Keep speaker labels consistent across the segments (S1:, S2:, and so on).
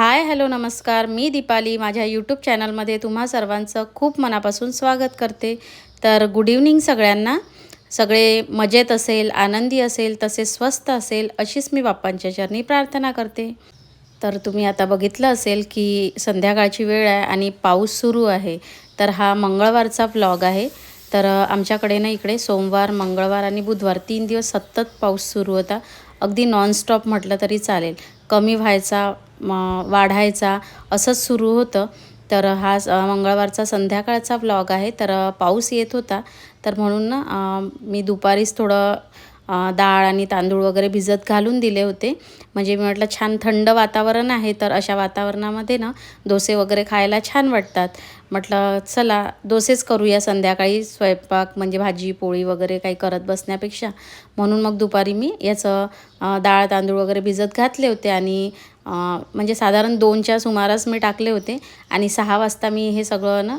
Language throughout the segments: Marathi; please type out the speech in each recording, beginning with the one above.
S1: हाय हॅलो नमस्कार. मी दीपाली. माझ्या यूट्यूब चॅनलमध्ये तुम्हा सर्वांचं खूप मनापासून स्वागत करते. तर गुड इव्हनिंग सगळ्यांना. सगळे मजेत असेल आनंदी असेल तसे स्वस्त असेल अशीच मी बाप्पांच्या चरणी प्रार्थना करते. तर तुम्ही आता बघितलं असेल की संध्याकाळची वेळ आहे आणि पाऊस सुरू आहे. तर हा मंगळवारचा व्लॉग आहे. तर आमच्याकडे ना इकडे सोमवार मंगळवार आणि बुधवार तीन दिवस सतत पाऊस सुरू होता. अगदी नॉनस्टॉप म्हटलं तरी चालेल. कमी व्हायचा म, वाढायचा असंच सुरू होतं. तर हा स- मंगळवारचा संध्याकाळचा व्लॉग आहे. तर पाऊस येत होता. तर म्हणून मी दुपारीच थोडं डाळ आणि तांदूळ वगैरे भिजत घालून दिले होते. म्हणजे मी म्हटलं छान थंड वातावरण आहे तर अशा वातावरणामध्ये ना डोसे वगैरे खायला छान वाटतात. म्हटलं चला डोसेच करूया संध्याकाळी स्वयंपाक म्हणजे भाजी पोळी वगैरे काही करत बसण्यापेक्षा. म्हणून मग दुपारी मी याचं डाळ तांदूळ वगैरे भिजत घातले होते आणि म्हणजे साधारण दोनच्या सुमारास मी टाकले होते आणि सहा वाजता मी हे सगळं ना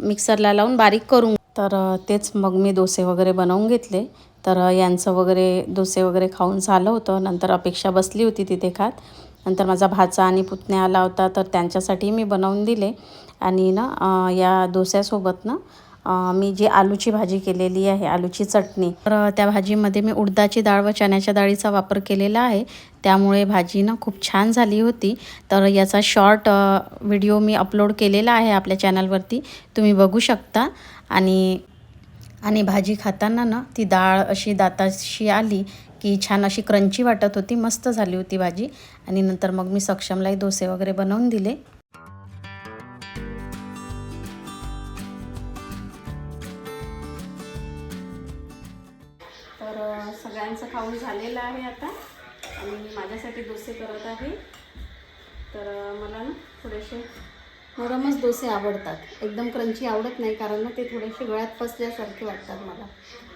S1: मिक्सरला लावून बारीक करून तर तेच मग मी डोसे वगैरे बनवून घेतले. तर यांचं वगैरे डोसे वगैरे खाऊन झालं होतं. नंतर अपेक्षा बसली होती तिथे खात. नंतर माझा भाचा आणि पुतण्या आला होता तर त्यांच्यासाठी मी बनवून दिले. आणि ना या डोस्यासोबत ना मी जी आलूची भाजी केलेली आहे आलूची चटणी तर त्या भाजीमध्ये मी उडदाची डाळ व चण्याच्या डाळीचा वापर केलेला आहे. त्यामुळे भाजी ना खूप छान झाली होती. तर याचा शॉर्ट व्हिडिओ मी अपलोड केलेला आहे आपल्या चॅनलवरती. तुम्ही बघू शकता. आणि आणि भाजी खाताना ना ती डाळ अशी दाताशी आली की छान अशी क्रंची वाटत होती मस्त झाली होती भाजी. आणि नंतर मग मी सक्षमलाही डोसे वगैरे बनवून दिले. तर सगळ्यांचं खाऊन झालेलं आहे आता. आणि माझ्यासाठी डोसे करत आहे. तर मला ना थोडेसे नरमच डोसे आवडतात. एकदम क्रंची आवडत नाही कारण ना ते थोडेसे गळ्यात फसल्यासारखे वाटतात मला.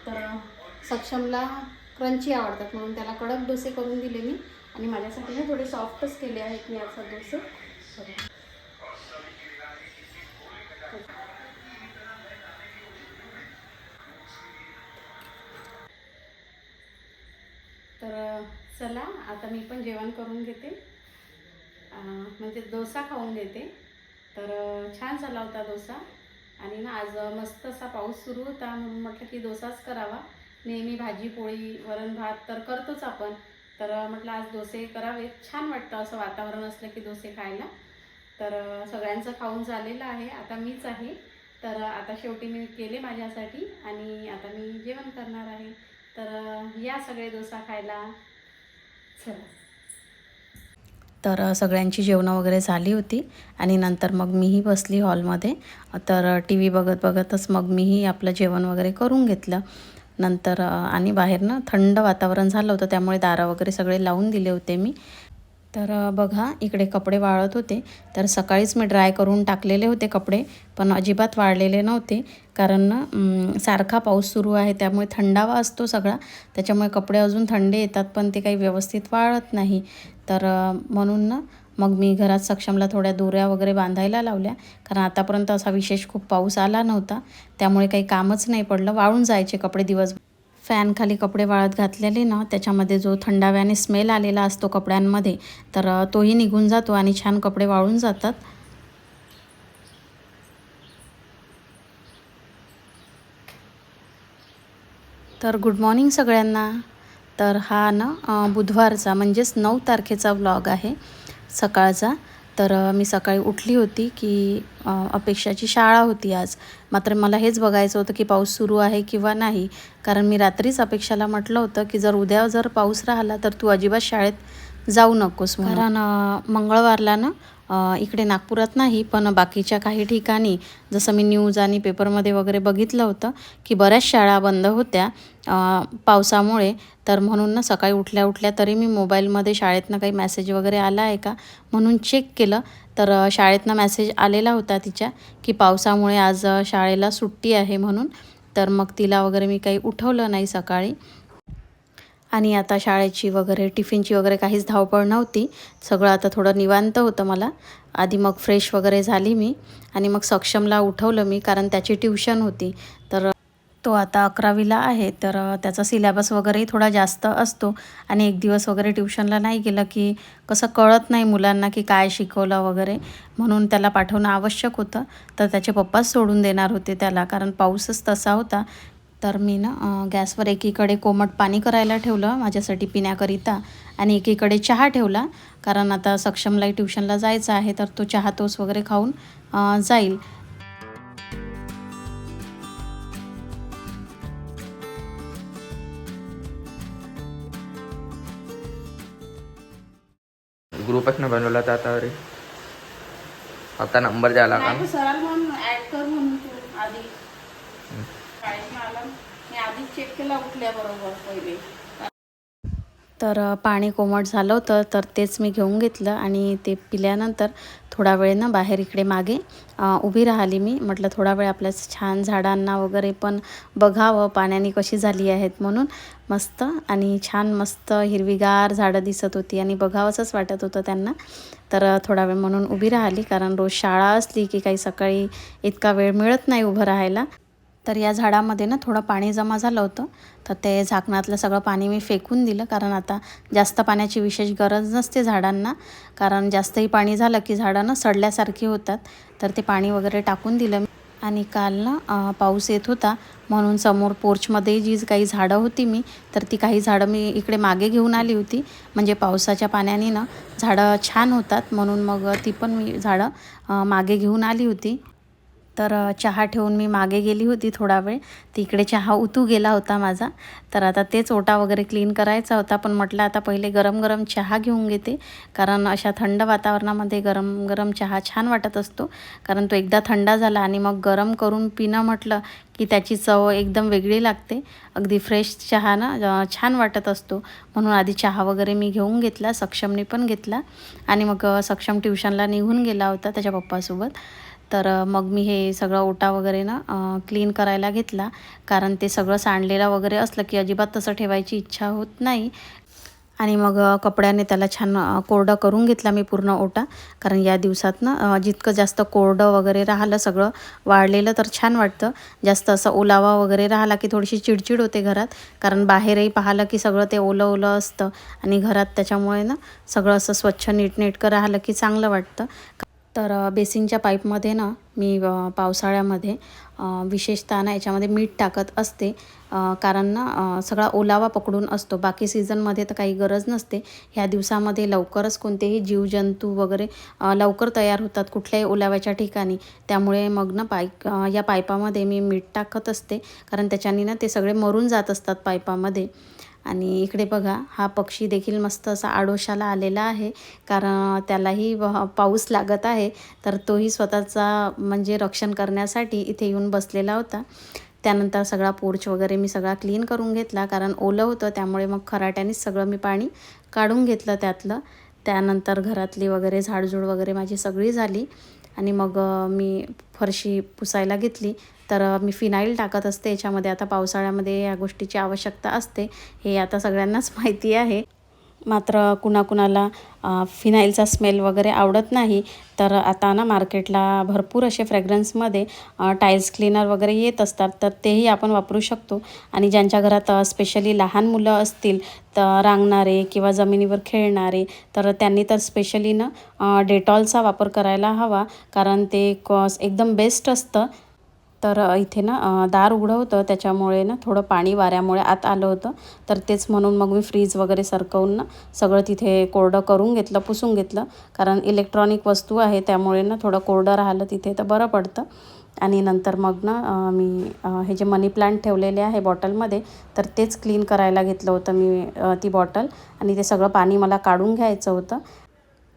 S1: तर सक्षमला क्रंची आवडतात. म्हणून त्याला कडक डोसे करून दिले मी आणि माझ्यासाठी ना थोडे सॉफ्टच केले आहेत मी असा डोसे. तर चला आता मी पण जेवण करून घेते. म्हणजे डोसा खाऊन घेते. तर छान झाला होता डोसा. आणि ना आज मस्त असा पाऊस सुरू होता म्हणून म्हटलं की डोसाच करावा. नेहमी भाजी पोळी वरण भात तर करतोच आपण. तर म्हटलं आज डोसे करावेत. छान वाटतं असं वातावरण असलं की डोसे खायला. तर सगळ्यांचं खाऊन झालेलं आहे. आता मीच आहे. तर आता शेवटी मी केले माझ्यासाठी आणि आता मी जेवण करणार आहे. तर या सगळे डोसा खायला. चला. तर सगळ्यांची जेवणं वगैरे झाली होती आणि नंतर मग मीही बसली हॉलमध्ये. तर टी व्ही बघत बघतच मग मीही आपलं जेवण वगैरे करून घेतलं. नंतर आणि बाहेर ना थंड वातावरण झालं होतं त्यामुळे दारं वगैरे सगळे लावून दिले होते मी. तर बघा इकडे कपडे वाळत होते. तर सकाळीच मी ड्राय करून टाकलेले होते कपडे पण अजिबात वाळलेले नव्हते. कारण सारखा पाऊस सुरू आहे त्यामुळे थंडावा असतो सगळा. त्याच्यामुळे कपडे अजून थंडे येतात पण ते काही व्यवस्थित वाळत नाही. तर म्हणून ना मग मी घरात सक्षमला थोड्या दोऱ्या वगैरे बांधायला लावल्या. कारण आतापर्यंत असा विशेष खूप पाऊस आला नव्हता. त्यामुळे काही कामच नाही पडलं. वाळून जायचे कपडे दिवस. फॅनखाली कपडे वाळत घातलेले ना त्याच्यामध्ये जो थंडाव्याने स्मेल आलेला असतो कपड्यांमध्ये तर तोही निघून जातो आणि छान कपडे वाळून जातात. तर गुड मॉर्निंग सगळ्यांना. तर हा ना बुधवारचा म्हणजेच नऊ तारखेचा व्लॉग आहे सकाळचा. तर मी सकाळी उठली होती की अपेक्षाची शाळा होती आज. मात्र मला हेच बघायचं होतं की पाऊस सुरू आहे किंवा नाही. कारण मी रात्रीच अपेक्षाला म्हटलं होतं की जर उद्या जर पाऊस राहिला तर तू अजिबात शाळेत जाऊ नकोस कारण मंगळवारला ना इकडे नागपुरात नाही पण बाकीच्या काही ठिकाणी जसं मी न्यूज आणि पेपरमध्ये वगैरे बघितलं होतं की बऱ्याच शाळा बंद होत्या. पावसामुळे तर म्हणून ना सकाळी उठल्या उठल्या तरी मी मोबाईलमध्ये शाळेतनं काही मेसेज वगैरे आला आहे का? म्हणून चेक केलं. तर शाळेतनं मेसेज आलेला होता तिच्या की पावसामुळे आज शाळेला सुट्टी आहे म्हणून. तर मग तिला वगैरे मी काही उठवलं नाही सकाळी. आणि आता शाळेची वगैरे टिफिनची वगैरे काहीच धावपळ नव्हती. सगळं आता थोडं निवांत होतं मला. आधी मग फ्रेश वगैरे झाली मी आणि मग सक्षमला उठवलं मी कारण त्याची ट्युशन होती. तर तो आता अकरावीला आहे तर त्याचा सिलेबस वगैरेही थोडा जास्त असतो. आणि एक दिवस वगैरे ट्युशनला नाही गेलं की कसं कळत नाही मुलांना की काय शिकवलं वगैरे म्हणून त्याला पाठवणं आवश्यक होतं. तर त्याचे पप्पाच सोडून देणार होते त्याला कारण पाऊसच तसा होता. तर मी ना गॅसवर एकीकडे कोमट पाणी करायला ठेवलं माझ्यासाठी पिण्याकरिता आणि एकीकडे चहा ठेवला. कारण आता सक्षमलाही ट्युशनला जायचं आहे तर तो चहा तोस वगैरे खाऊन जाईल.
S2: ग्रुपच नाही बनवला तर आता अरे. आता नंबर द्यायला का
S1: सराल म्हणून ऍड कर म्हणून तू आधी शाळेतनं आला मी आधीच चेक केला उठल्याबरोबर पहिले. तर पाणी कोमट झालं होतं तर तेच मी घेऊन घेतलं आणि ते पिल्यानंतर थोडा वेळ ना बाहेर इकडे मागे उभी राहिली मी. म्हटलं थोडा वेळ आपल्या छान झाडांना वगैरे पण बघावं पाण्याने कशी झाली आहेत म्हणून. मस्त आणि छान मस्त हिरवीगार झाडं दिसत होती आणि बघावंसंच वाटत होतं त्यांना. तर थोडा वेळ म्हणून उभी राहिली कारण रोज शाळा असली की काही सकाळी इतका वेळ मिळत नाही उभं राहायला. तर या झाडामध्ये ना थोडं पाणी जमा झालं होतं. तर ते झाकणातलं सगळं पाणी मी फेकून दिलं. कारण आता जास्त पाण्याची विशेष गरज नसते झाडांना. कारण जास्तही पाणी झालं की झाडं ना सडल्यासारखी होतात. तर ते पाणी वगैरे टाकून दिलं आणि काल ना पाऊस येत होता. म्हणून समोर पोर्चमध्ये जी काही झाडं होती मी तर ती काही झाडं मी इकडे मागे घेऊन आली होती. म्हणजे पावसाच्या पाण्याने ना झाडं छान होतात. म्हणून मग ती पण मी झाडं मागे घेऊन आली होती. तर चहा ठेवून मी मागे गेली होती थोडा वेळ. तिकडे चहा उतू गेला होता माझा. तर आता तेच ओटा वगैरे क्लीन करायचा होता. पण म्हटलं आता पहिले गरम गरम चहा घेऊन घेते. कारण अशा थंड वातावरणामध्ये गरम गरम चहा छान वाटत असतो. कारण तो एकदा थंडा झाला आणि मग गरम करून पिणं म्हटलं की त्याची चव एकदम वेगळी लागते. अगदी फ्रेश चहा ना छान वाटत असतो. म्हणून आधी चहा वगैरे मी घेऊन घेतला सक्षमने पण घेतला. आणि मग सक्षम ट्युशनला निघून गेला होता त्याच्या पप्पासोबत. तर मग मी हे सगळं ओटा वगैरे ना क्लीन करायला घेतला. कारण ते सगळं सांडलेलं वगैरे असलं की अजिबात तसं ठेवायची इच्छा होत नाही. आणि मग कपड्याने त्याला छान कोरडं करून घेतला मी पूर्ण ओटा. कारण या दिवसात ना जितकं जास्त कोरडं वगैरे राहिलं सगळं वाळलेलं तर छान वाटतं. जास्त असं ओलावा वगैरे राहिला की थोडीशी चिडचिड होते घरात. कारण बाहेरही पाहिलं की सगळं ते ओलं ओलं असतं. आणि घरात त्याच्यामुळे ना सगळं असं स्वच्छ नीटनेटकं राहिलं की चांगलं वाटतं. तर बेसिनच्या पाईपमध्ये ना मी पावसाळ्यामध्ये विशेषतः ना याच्यामध्ये मीठ टाकत असते. कारण ना सगळा ओलावा पकडून असतो. बाकी सीझनमध्ये तर काही गरज नसते. ह्या दिवसामध्ये लवकरच कोणतेही जीवजंतू वगैरे लवकर तयार होतात कुठल्याही ओलाव्याच्या ठिकाणी. त्यामुळे मग ना पाईप या पाईपामध्ये मी मीठ टाकत असते. कारण त्याच्याने ना ते सगळे मरून जात असतात पाईपामध्ये. आणि इकडे बघा हा पक्षी देखील मस्त असा आडोशाला आलेला आहे. कारण त्यालाही व- पाऊस लागत आहे तर तोही स्वतःचा म्हणजे रक्षण करण्यासाठी इथे येऊन बसलेला होता. त्यानंतर सगळा पोर्च वगैरे मी सगळा क्लीन करून घेतला कारण ओलं होतं त्यामुळे मग खराट्यानेच सगळं मी पाणी काढून घेतलं त्यातलं. त्यानंतर घरातली वगैरे झाडझूड वगैरे माझी सगळी झाली. आणि मग मी फरशी पुसायला घेतली. तर मी फिनाईल टाकत असते. याच्यामध्ये आता पावसाळ्यामध्ये या गोष्टीची आवश्यकता असते. हे आता सगळ्यांनाच माहिती आहे. मात्र कुणाकुणाला फिनाईलचा स्मेल वगैरे आवडत नाही तर आता ना मार्केटला भरपूर असे फ्रॅग्रन्समध्ये टाईल्स क्लीनर वगैरे येत असतात तर तेही आपण वापरू शकतो. आणि ज्यांच्या घरात स्पेशली लहान मुलं असतील तर रांगणारे किंवा जमिनीवर खेळणारे तर त्यांनी तर स्पेशली ना डेटॉलचा वापर करायला हवा कारण ते कॉस एकदम बेस्ट असतं. तर इथे ना दार उघडं होतं त्याच्यामुळे ना थोडं पाणी वाऱ्यामुळे आत आलं होतं. तर तेच म्हणून मग मी फ्रीज वगैरे सरकवून ना सगळं तिथे कोरडं करून घेतलं पुसून घेतलं. कारण इलेक्ट्रॉनिक वस्तू आहे त्यामुळे ना थोडं कोरडं राहिलं तिथे तर बरं पडतं. आणि नंतर मग ना मी हे जे मनी प्लांट ठेवलेले आहे बॉटलमध्ये तर तेच क्लीन करायला घेतलं होतं मी ती बॉटल. आणि ते सगळं पाणी मला काढून घ्यायचं होतं.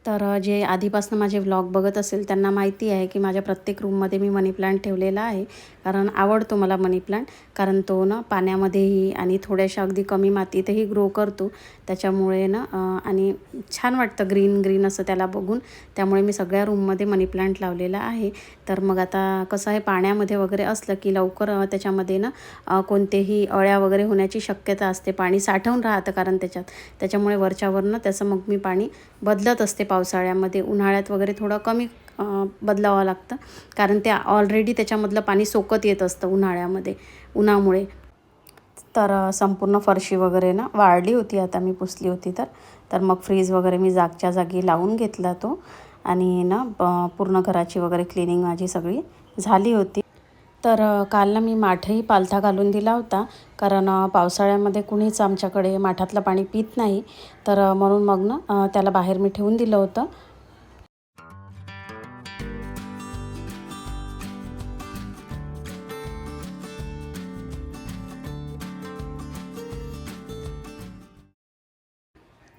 S1: तर जे आधीपासून माझे व्लॉग बघत असेल त्यांना माहिती आहे की माझ्या प्रत्येक रूममध्ये मी मनी प्लांट ठेवलेला आहे. कारण आवडतो मला मनी प्लांट. कारण तो ना पाण्यामध्येही आणि थोड्याशा अगदी कमी मातीतही ग्रो करतो. त्याच्यामुळे ना आणि छान वाटतं ग्रीन ग्रीन असं त्याला बघून. त्यामुळे मी सगळ्या रूममध्ये मनी प्लांट लावलेला आहे. तर मग आता कसं आहे पाण्यामध्ये वगैरे असलं की लवकर त्याच्यामध्ये ना कोणतेही अळ्या वगैरे होण्याची शक्यता असते. पाणी साठवून राहतं कारण त्याच्यात. त्याच्यामुळे वरच्यावरनं त्याचं मग मी पाणी बदलत असते. पावसाळ्यामध्ये उन्हाळ्यात वगैरे थोडं कमी बदलावं लागतं. कारण ते ऑलरेडी त्याच्यामधलं पाणी सोकत येत असतं उन्हाळ्यामध्ये उन्हामुळे. तर संपूर्ण फरशी वगैरे ना वाळली होती आता मी पुसली होती तर. तर मग फ्रीज वगैरे मी जागच्या जागी लावून घेतला तो. आणि ना पूर्ण घराची वगैरे क्लिनिंग माझी सगळी झाली होती. तर काल ना मी माठही पालथा घालून दिला होता. कारण पावसाळ्यामध्ये कुणीच आमच्याकडे माठातलं पाणी पित नाही. तर म्हणून मग ना त्याला बाहेर मी ठेवून दिलं होतं.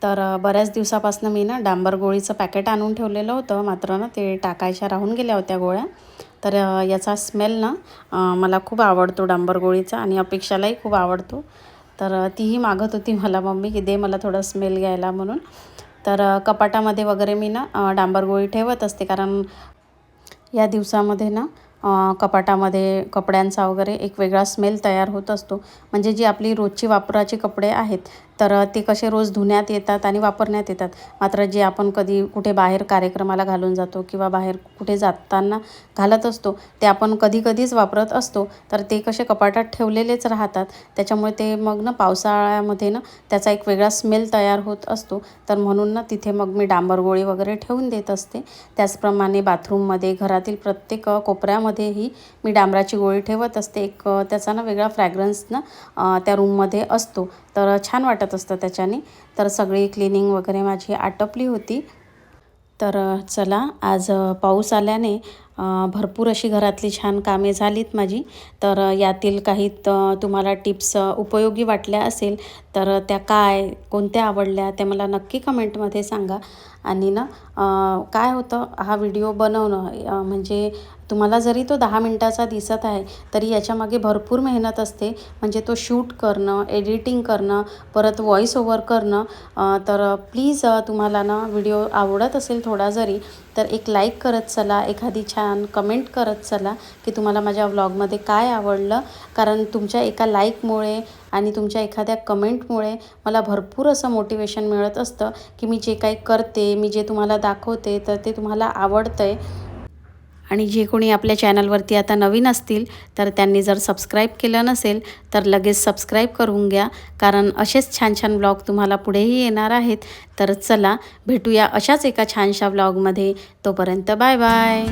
S1: तर बऱ्याच दिवसापासून मी ना डांबर गोळीचं पॅकेट आणून ठेवलेलं होतं. मात्र ना ते टाकायच्या राहून गेल्या होत्या गोळ्या. तर याचा स्मेल ना मला खूप आवडतो डांबर गोळीचा आणि अपेक्षालाही खूप आवडतो. तर तीही मागत होती मला मम्मी की दे मला थोडं स्मेल घ्यायला म्हणून. तर कपाटामध्ये वगैरे मी ना डांबरगोळी डांबर गोळी ठेवत असते. कारण या दिवसामध्ये ना कपाटामध्ये कपड्यांचा वगैरे एक वेगळा स्मेल तयार होत असतो. म्हणजे जी आपली रोजची वापराची कपडे आहेत तर ते कसे रोज धुण्यात येतात आणि वापरण्यात येतात. मात्र जे आपण कधी कुठे बाहेर कार्यक्रमाला घालून जातो किंवा बाहेर कुठे जाताना घालत असतो ते आपण कधी कधीच वापरत असतो. तर ते कसे कपाटात ठेवलेलेच राहतात. त्याच्यामुळे ते मग ना पावसाळ्यामध्ये ना त्याचा एक वेगळा स्मेल तयार होत असतो. तर म्हणून ना तिथे मग मी डांबर गोळी वगैरे ठेवून देत असते. त्याचप्रमाणे बाथरूममध्ये घरातील प्रत्येक कोपऱ्यामध्येही मी डांबराची गोळी ठेवत असते. एक त्याचा ना वेगळा फ्रॅग्रन्स ना त्या रूममध्ये असतो. तर छान वाटत असतं त्याच्याने. तर सगळी क्लिनिंग वगैरे माझी आटपली होती. तर चला आज पाऊस आल्याने भरपूर अशी घरातली छान कामे झालीत माझी. तर यातील काही तुम्हाला टिप्स उपयोगी वाटल्या असेल तर त्या काय कोणत्या आवडल्या त्या मला नक्की कमेंटमध्ये सांगा. आणि ना काय होतं हा व्हिडिओ बनवणं म्हणजे तुम्हाला जरी तो दहा मिनटाचा दिसत आहे तरी याच्यामागे भरपूर मेहनत असते. म्हणजे तो शूट करणं एडिटिंग करणं परत व्हॉईस ओव्हर करणं तर प्लीज तुम्हाला ना व्हिडिओ आवडत असेल थोडा जरी तर एक लाईक करत चला एखादी छान कमेंट करत चला की तुम्हाला माझ्या व्लॉगमध्ये काय आवडलं. कारण तुमच्या एका लाईकमुळे आणि तुमच्या एखाद्या कमेंटमुळे मला भरपूर असं मोटिवेशन मिळत असतं की मी जे काही करते मी जे तुम्हाला दाखवते तर ते तुम्हाला आवडतं आहे आणि जे कोणी आपल्या चॅनलवरती आता नवीन असतील तर त्यांनी जर सबस्क्राईब केलं नसेल तर लगेच सबस्क्राईब करून घ्या. कारण असेच छान छान ब्लॉग तुम्हाला पुढेही येणार आहेत. तर चला भेटूया अशाच एका छानशा ब्लॉगमध्ये तोपर्यंत बाय बाय